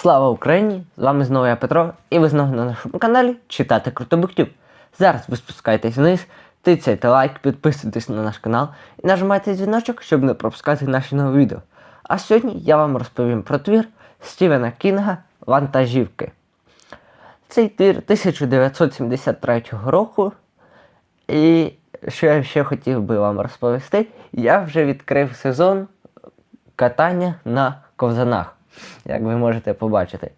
Слава Україні! З вами знову я Петро, і ви знову на нашому каналі Читати Круто Буктюб. Зараз ви спускаєтесь вниз, тицяйте лайк, підписуйтесь на наш канал і нажимайте дзвіночок, щоб не пропускати наші нові відео. А сьогодні я вам розповім про твір Стівена Кінга Вантажівки. Цей твір 1973 року. І що я ще хотів би вам розповісти, я вже відкрив сезон катання на ковзанах, як ви можете побачити.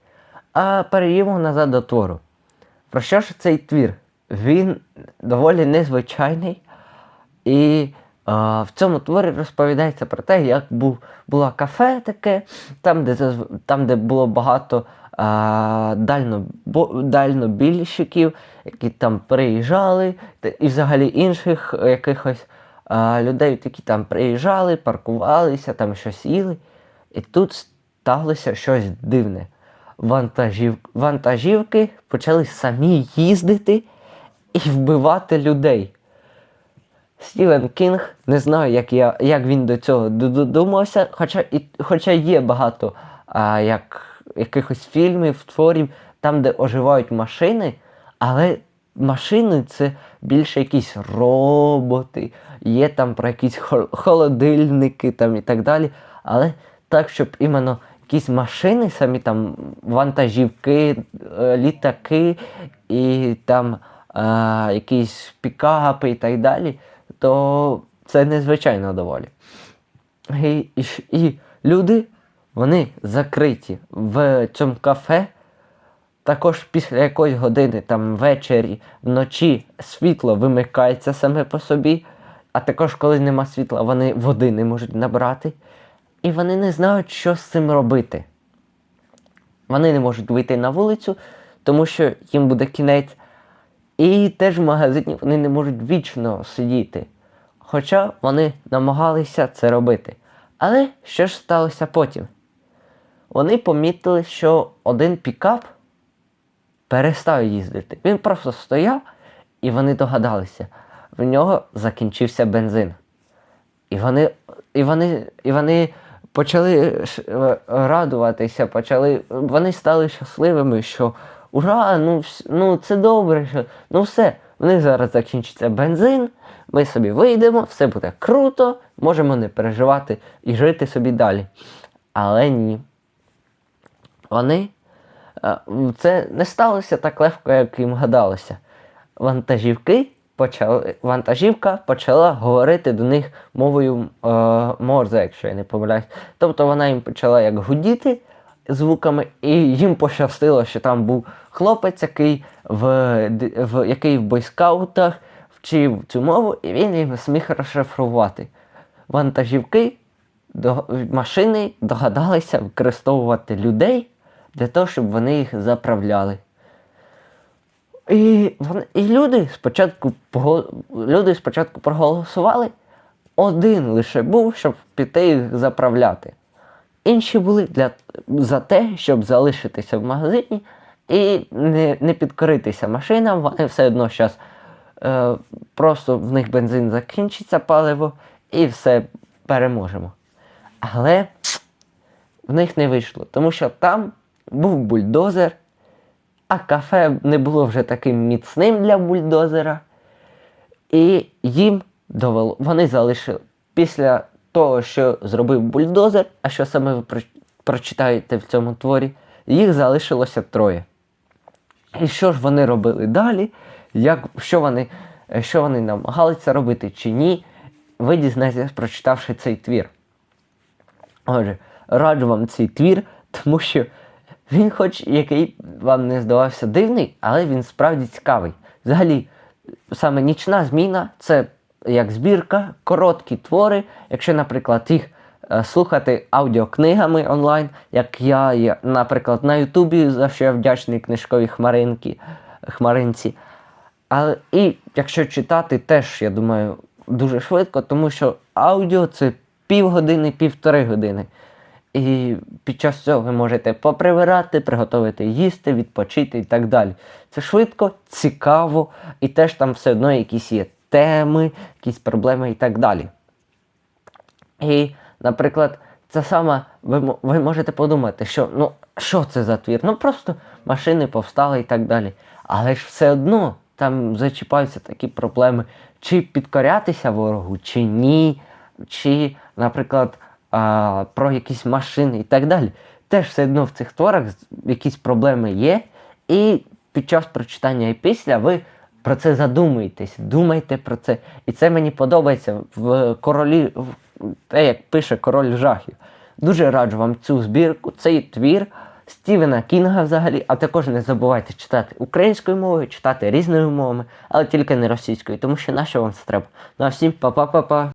А перейдемо назад до твору. Про що ж цей твір? Він доволі незвичайний. І а, в цьому творі розповідається про те, як був, було кафе таке, там, де, там, де було багато а, дально, дальнобільщиків, які там приїжджали, і взагалі інших е, якихось а, людей, які там приїжджали, паркувалися, там щось їли. І тут сталося щось дивне. Вантажів... Вантажівки почали самі їздити і вбивати людей. Стівен Кінг, не знаю, як, я, як він до цього додумався, хоча, і, хоча є багато а, як, якихось фільмів, творів, там, де оживають машини, але машини це більше якісь роботи, є там про якісь холодильники там, і так далі. Але так, щоб іменно якісь машини, самі там вантажівки, е, літаки і там е, якісь пікапи і так далі, то це незвичайно доволі. І, і, і люди, вони закриті в цьому кафе. Також після якоїсь години, там ввечері, вночі світло вимикається саме по собі, а також, коли нема світла, вони води не можуть набрати. І вони не знають, що з цим робити. Вони не можуть вийти на вулицю, тому що їм буде кінець. І теж в магазині вони не можуть вічно сидіти. Хоча вони намагалися це робити. Але що ж сталося потім? Вони помітили, що один пікап перестав їздити. Він просто стояв, і вони догадалися, в нього закінчився бензин. І вони, і вони, і вони почали е, радуватися, почали, вони стали щасливими, що ура, ну, ну це добре, що ну все, в них зараз закінчиться бензин, ми собі вийдемо, все буде круто, можемо не переживати і жити собі далі. Але ні. Вони е, це не сталося так легко, як їм гадалося. Вантажівки почали, вантажівка почала говорити до них мовою е, Морзе, якщо я не помиляюсь. Тобто вона їм почала як гудіти звуками, і їм пощастило, що там був хлопець, який в, в, який в бойскаутах вчив цю мову, і він їм зміг розшифрувати. Вантажівки до, машини догадалися використовувати людей для того, щоб вони їх заправляли. І, і люди спочатку люди спочатку проголосували. Один лише був, щоб піти їх заправляти. Інші були для, за те, щоб залишитися в магазині і не, не підкоритися машинам. Вони все одно зараз е, просто в них бензин закінчиться паливо і все переможемо. Але в них не вийшло, тому що там був бульдозер, а кафе не було вже таким міцним для бульдозера. І їм довело, вони залишили після того, що зробив бульдозер, а що саме ви прочитаєте в цьому творі, їх залишилося троє. І що ж вони робили далі? Як, що, вони, що вони намагалися робити чи ні, ви дізнаєтесь, прочитавши цей твір. Отже, раджу вам цей твір, тому що він, хоч який вам не здавався дивний, але він справді цікавий. Взагалі, саме нічна зміна це як збірка, короткі твори. Якщо, наприклад, їх е, слухати аудіокнигами онлайн, як я, наприклад, на Ютубі, за що я вдячний книжковій хмаринки, хмаринці. Але і якщо читати, теж, я думаю, дуже швидко, тому що аудіо це півгодини, півтори години. І під час цього ви можете поприбирати, приготувати їсти, відпочити і так далі. Це швидко, цікаво, і теж там все одно якісь є теми, якісь проблеми і так далі. І, наприклад, це саме, ви, ви можете подумати, що ну що це за твір? Ну просто машини повстали і так далі. Але ж все одно там зачіпаються такі проблеми, чи підкорятися ворогу, чи ні, чи, наприклад, а, про якісь машини і так далі. Теж все одно в цих творах якісь проблеми є, і під час прочитання і після ви про це задумуєтесь, думайте про це. І це мені подобається в королі, в те, як пише король жахів. Дуже раджу вам цю збірку, цей твір Стівена Кінга взагалі, а також не забувайте читати українською мовою, читати різними мовами, але тільки не російською, тому що на що вам це треба. Ну а всім па-па-па-па.